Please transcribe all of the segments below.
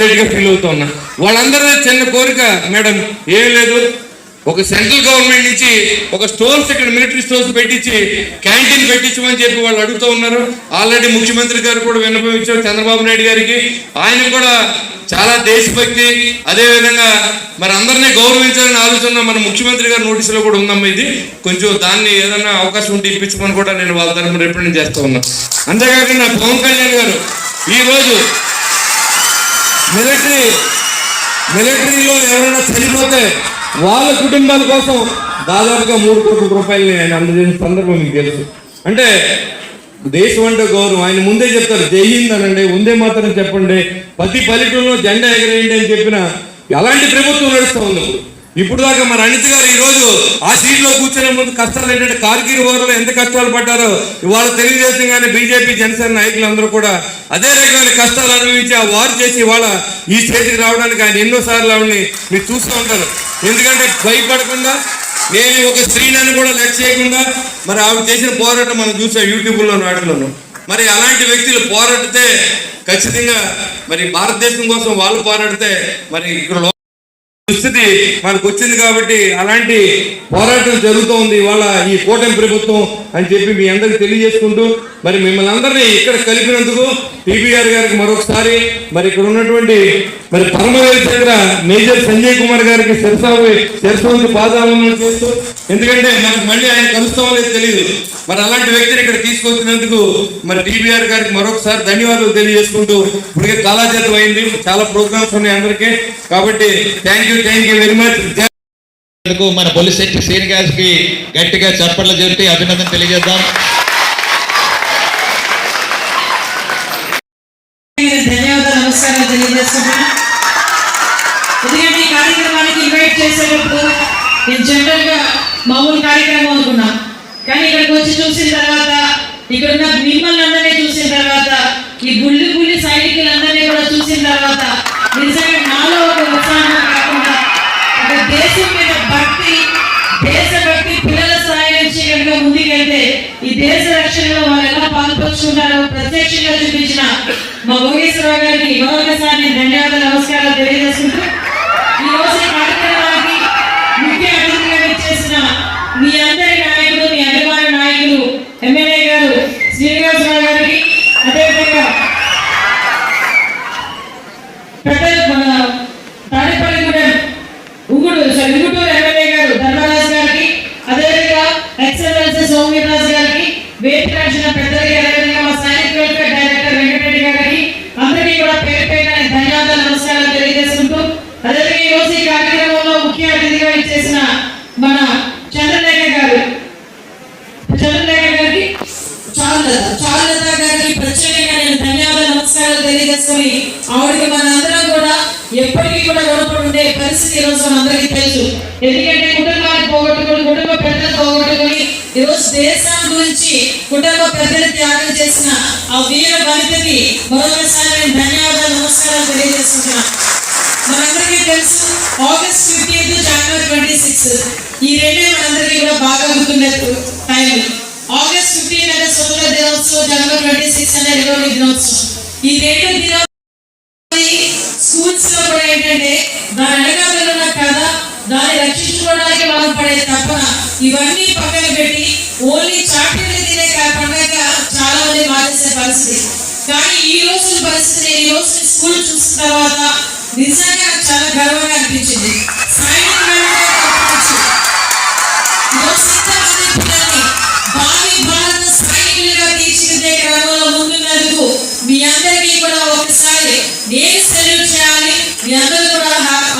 గా ఫీల్ అవుతున్నా. వాళ్ళందరూ చిన్న కోరిక మేడం ఏం లేదు. ఒక సెంట్రల్ గవర్నమెంట్ నుంచి ఒక స్టోర్స్ ఇక్కడ మిలిటరీ స్టోర్స్ పెట్టించి క్యాంటీన్ పెట్టించమని చెప్పి వాళ్ళు అడుగుతూ ఉన్నారు. ఆల్రెడీ ముఖ్యమంత్రి గారు కూడా విన్నపం ఇచ్చారు చంద్రబాబు నాయుడు గారికి. ఆయన కూడా చాలా దేశభక్తి. అదేవిధంగా మరి అందరినీ గౌరవించాలని ఆలోచన మన ముఖ్యమంత్రి గారి నోటీసులో కూడా ఉందమ్మా ఇది. కొంచెం దాన్ని ఏదైనా అవకాశం ఉంటే ఇప్పించమని కూడా నేను వాళ్ళ తరఫున రిప్రజెంట్ చేస్తూ ఉన్నా. అంతేకాకుండా పవన్ కళ్యాణ్ గారు ఈ రోజు మిలిటరీ మిలిటరీలో ఎవరైనా చనిపోతే వాళ్ళ కుటుంబాల కోసం దాదాపుగా మూడు కోట్ల రూపాయలని ఆయన అందజేసిన సందర్భం మీకు తెలుసు. అంటే దేశం అంటే గౌరవం. ఆయన ముందే చెప్తారు జై అనండి. ముందే మాత్రం చెప్పండి. ప్రతి పల్లెటూరులో జెండా ఎగరేయండి అని చెప్పిన అలాంటి ప్రభుత్వం నడుస్తూ ఉంది ఇప్పుడు దాకా మన అనిత గారు ఈరోజు ఆ సీట్లో కూర్చునే ముందు కష్టాలు ఏంటంటే కార్గిల్ వారిలో ఎంత కష్టాలు పడ్డారో ఇవాళ తెలుగుదేశం కానీ బీజేపీ జనసేన నాయకులందరూ కూడా అదే రకమైన కష్టాలు అనుభవించి ఆ వారు చేసి ఇవాళ ఈ స్టేజ్కి రావడానికి ఆయన ఎన్నో సార్లు ఆవిడని మీరు చూస్తూ ఉంటారు. ఎందుకంటే భయపడకుండా నేను ఒక స్త్రీలను కూడా లెక్క చేయకుండా మరి ఆవిడ చేసిన పోరాటం మనం చూసాం యూట్యూబ్లో వాటిలోను మరి అలాంటి వ్యక్తులు పోరాడితే ఖచ్చితంగా మరి భారతదేశం కోసం వాళ్ళు పోరాడితే మరి ఇక్కడ దుస్థితి మనకు వచ్చింది కాబట్టి అలాంటి పోరాటం జరుగుతోంది ఇవాళ ఈ కూటమి ప్రభుత్వం అని చెప్పి మీ అందరికి తెలియజేసుకుంటూ మరి మిమ్మల్ని అందరినీ ఇక్కడ కలిపినందుకు టీబీఆర్ గారికి మరొకసారి మరి ఇక్కడ ఉన్నటువంటి మరి పరమవీర చంద్ర మేజర్ సంజయ్ కుమార్ గారికి శిరసావు శిరసానికి పాదాలను చేస్తూ ఎందుకంటే మనకు మళ్ళీ ఆయన కలుస్తామో లేదు తెలియదు మరి అలాంటి వ్యక్తిని ఇక్కడ తీసుకొచ్చినందుకు మరి టీబీఆర్ గారికి మరొకసారి ధన్యవాదాలు తెలియజేసుకుంటూ ఇప్పటికే కళాజాతం అయింది చాలా ప్రోగ్రామ్స్ ఉన్నాయి అందరికీ. కాబట్టి thank you thank you very much మన పోలీస్ సెక్రటరీ శ్రీని గారికి గట్టిగా చప్పట్లు చెప్పి అభినందన తెలియజేద్దాం. ధన్యవాదాలు నమస్కారాలు తెలియజేస్తున్నాను. ఎందుకంటే ఈ కార్యక్రమానికి ఇన్వైట్ చేసేటప్పుడు నేను జనరల్గా మామూలు కార్యక్రమం అనుకున్నా కానీ ఇక్కడికి వచ్చి చూసిన తర్వాత ఇక్కడ ఉన్న మిమ్మల్ని అందరినీ చూసిన తర్వాత ఈ బుల్లి బుల్లి సైనికులందరినీ కూడా చూసిన తర్వాత అయితే ఈ దేశ రక్షణలో వాళ్ళు ఎలా పాల్పంచుకున్నారో ప్రత్యక్షంగా చూపించిన మా భోగేశ్వరరావు గారికి మరొకసారి ధన్యవాదాలు నమస్కారాలు తెలియజేసుకుంటూ ఈ రోజు కార్యక్రమానికి ముఖ్య అతిథిగా ఇచ్చేసిన మీ అందరి నాయకులు మీ అభిమాన నాయకులు ఎమ్మెల్యే గారు శ్రీనివాసరావు గారికి అదేవిధంగా పెద్ద మన తాడేపల్లిగూడెం ఉంగుడు సారీ ఉంగుటూరు ఎమ్మెల్యే గారు ధర్మరాజు గారికి అదేవిధంగా ఎక్సలెన్స్ సౌమ్యరాజు గారికి వేదిక రక్షణ పెద్దలకి అదేవిధంగా మా సైనిక వెల్ఫేర్ డైరెక్టర్ వెంకటరెడ్డి గారికి అందరికీ కూడా పేరు పేరు ధన్యవాదాలు నమస్కారాలు తెలియజేసుకుంటూ అదేవిధంగా రోజు ఈ కార్యక్రమంలో ముఖ్య అతిథిగా ఇచ్చేసిన మన చంద్రలేఖ గారు. చంద్రలేఖ గారికి చారులత చారులత గారికి ప్రత్యేకంగా నేను ధన్యవాదాలు నమస్కారాలు తెలియజేసుకొని ఆవిడకి మనందరం కూడా ఎప్పటికీ కూడా రుణపడి ఉండే పరిస్థితి ఈరోజు మనందరికీ తెలుసు. ఎందుకంటే కుటుంబాన్ని పోగొట్టుకొని కుటుంబ పెద్దలు పోగొట్టుకొని ఈరోజు దేశం గురించి కుటుంబ పెద్దలు త్యాగం చేసిన ఆ వీర బలితకి మరొకసారి నేను ధన్యవాదాలు నమస్కారాలు తెలియజేస్తున్నాను మనందరికీ తెలుసు August fifteenth January twenty six. ఈ రెండే మనందరికీ కూడా బాగా గుర్తున్నట్టు టైం ఆగస్ట్ ఫిఫ్టీన్ అంటే స్వతంత్ర దినోత్సవం జనవరి ట్వంటీ సిక్స్ అనే రిపబ్లిక్ దినోత్సవం. ఈ రెండు దినోత్సవం ఓన్లీ చాక్లెట్లు తినే పండగ చాలా మంది మార్చేసే పరిస్థితి. కానీ ఈ రోజు పరిస్థితి నేను ఈ రోజు స్కూల్ చూసిన తర్వాత నిజంగా చాలా గర్వంగా అనిపించింది. మీ అందరికీ కూడా ఒకసారి నేను సెల్యూట్ చేయాలి. మీ అందరూ కూడా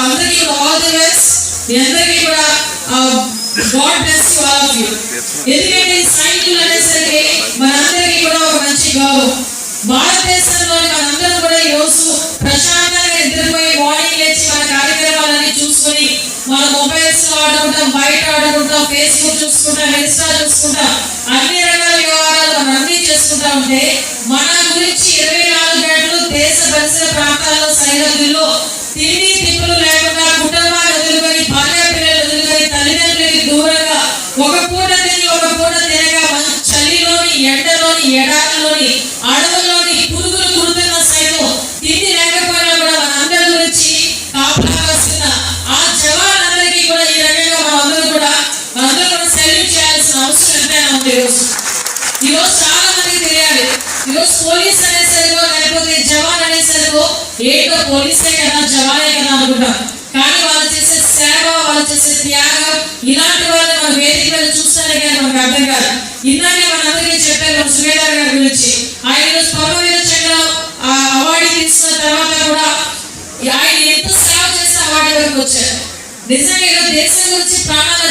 అందరికీ ఆల్ ది బెస్ట్. మీ అందరికీ కూడా God bless you all of you ఎందుకంటే సైనికులు అనేసరికి మనందరికీ కూడా ఒక మంచి గౌరవం భారతదేశంలో మనందరం కూడా ఈ రోజు ప్రశాంతంగా నిద్రపోయి మార్నింగ్ లేచి మన కార్యక్రమాలన్నీ చూసుకొని మన మొబైల్స్లో ఆడుకుంటాం బయట ఆడుకుంటాం ఫేస్బుక్ చూసుకుంటాం ఇన్స్టా చూసుకుంటాం అన్ని రకాల వ్యవహారాలు మనం అన్ని చేసుకుంటా ఉంటే మన గురించి ఇరవై నాలుగు గంటలు దేశ పరిసర ప్రాంతాల్లో సరిహద్దుల్లో తిండి పోలీస్ అనేసరికో లేకపోతే జవాన్ అనేసరికో ఏంటో పోలీసే కదా జవానే కదా అనుకుంటాం. కానీ వాళ్ళు చేసే సేవ వాళ్ళు చేసే త్యాగం ఇలాంటి వాళ్ళు మన వేదిక మీద చూస్తానే కానీ మనకు అర్థం కాదు. ఇందాకే మన అందరికీ చెప్పారు మన సుబేదార్ గారి గురించి. ఆయన ఈరోజు పరమవీర చక్రం ఆ అవార్డు తీసుకున్న తర్వాత కూడా ఆయన ఎంత సేవ చేస్తే అవార్డు వరకు వచ్చారు. నిజంగా ఈరోజు దేశం గురించి ప్రాణాలు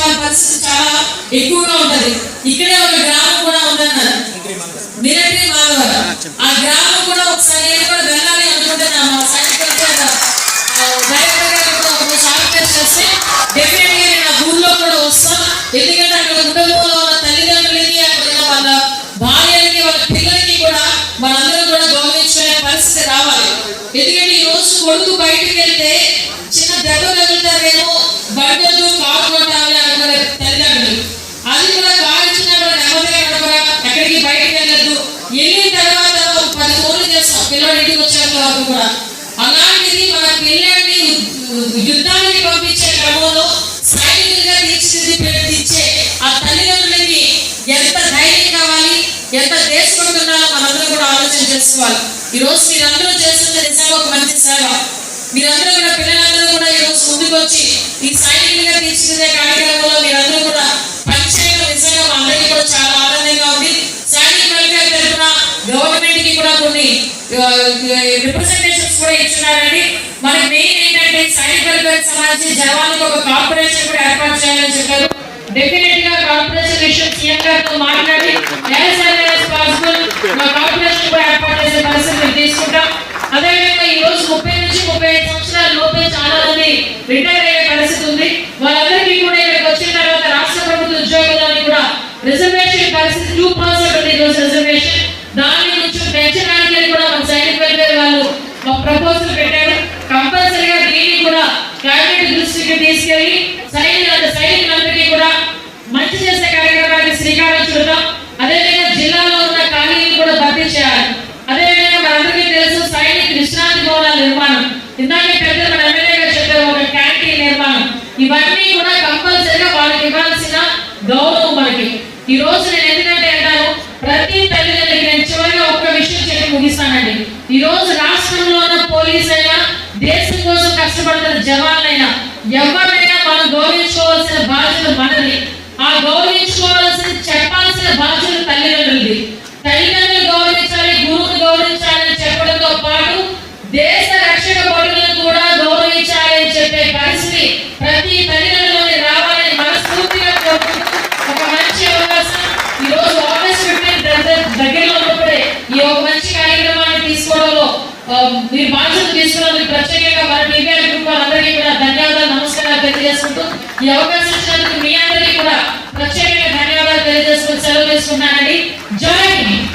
వాళ్ళ పరిస్థితి చాలా ఎక్కువగా ఉంటది. ఇక్కడే ఒక గ్రామం కూడా ఉందన్నారు. మిలిటరీ మాధవర్ ఆ గ్రామం కూడా ఒకసారి నేను కూడా వెళ్ళాలి అనుకుంటున్నా ఇంటికి కూడా. అలాంటిది మన పిల్లల్ని యుద్ధానికి పంపించే క్రమంలో సైనికులుగా తీర్చిదిద్దే ఆ తల్లిదండ్రులకి ఎంత ధైర్యం కావాలి ఎంత దేశపడుతున్నారో మనందరం కూడా ఆలోచన చేసుకోవాలి. ఈరోజు మీరందరూ చేస్తున్న నిజంగా ఒక మంచి సేవ మీరందరూ కూడా పిల్లలందరూ కూడా ఈ రోజు ముందుకు వచ్చి ఈ సైనికులుగా తీర్చిదిద్దే కూడా ఇచ్చున్నారండి. మనకి మెయిన్ ఏంటంటే సైనిక వెల్ఫేర్ సంబంధించి జవాన్లకు ఒక కార్పొరేషన్ కూడా ఏర్పాటు చేయాలని చెప్పారు. డెఫినెట్గా కార్పొరేషన్ విషయం సీఎం గారితో మాట్లాడి యాజ్ యాజ్ పాసిబుల్ మా కార్పొరేషన్ కూడా ఏర్పాటు చేసే పరిస్థితి తీసుకుంటాం. అదేవిధంగా ఈ రోజు ముప్పై నుంచి ముప్పై ఐదు సంవత్సరాల లోపే చాలా మంది రిటైర్ అయ్యే పరిస్థితి ఉంది. వాళ్ళందరికీ కూడా ఇక్కడికి వచ్చిన తర్వాత రాష్ట్ర ప్రభుత్వ ఉద్యోగులని కూడా రిజర్వేషన్ పరిస్థితి టూ పర్సెంట్ ఉంది ఈరోజు రిజర్వేషన్ శ్రీకారం చుడతాం అదేవిధంగా జిల్లాలో ఉన్న ఖాళీని కూడా భర్తీ చేయాలి. అదేవిధంగా మనందరికీ తెలుసు సైనిక విశ్రాంతి భవనాల నిర్మాణం. ఇందాకే పెద్ద మన ఎమ్మెల్యేగా చెప్పారు ఒక క్యాంటీన్ నిర్మాణం. ఇవన్నీ కూడా కంపల్సరీగా వాళ్ళకి ఇవ్వాల్సిన గౌరవం మనకి. ఈ రోజు నేను ఎందుకంటే అంటాను ప్రతి తల్లిదండ్రులకి నేను చివరిగా ఒక్క విషయం చెప్పి ముగిస్తానండి. ఈ రోజు రాష్ట్రంలో ఉన్న పోలీస్ అయినా దేశం కోసం కష్టపడుతున్న జవాన్లైనా ఎవరైనా మనం గౌరవించుకోవాల్సిన బాధ్యత మనది. ఆ గౌరవించుకోవాల్సిన చెప్పాల్సిన బాధ్యత తల్లిదండ్రులది. తల్లిదండ్రులు గౌరవించాలి గురువుని గౌరవించాలని చెప్పడంతో పాటు దేశ రక్షణ భటులను కూడా గౌరవించాలి అని చెప్పే పరిస్థితి ప్రతి తల్లిదండ్రులని రావాలని మనస్ఫూర్తిగా ఒక మంచి అవకాశం ఈ రోజు ఆగస్ట్ ఫిఫ్టీన్ దగ్గరలో ఉన్నప్పుడే ఈ ఒక మంచి కార్యక్రమాన్ని తీసుకోవడంలో మీరు బాధ్యత తీసుకున్నందుకు ప్రత్యేకంగా మన టీవీఆర్ గ్రూప్ వాళ్ళందరికీ కూడా ధన్యవాదాలు నమస్కారాలు తెలియజేసుకుంటూ ఈ అవకాశం సెలవు తీసుకున్నానండి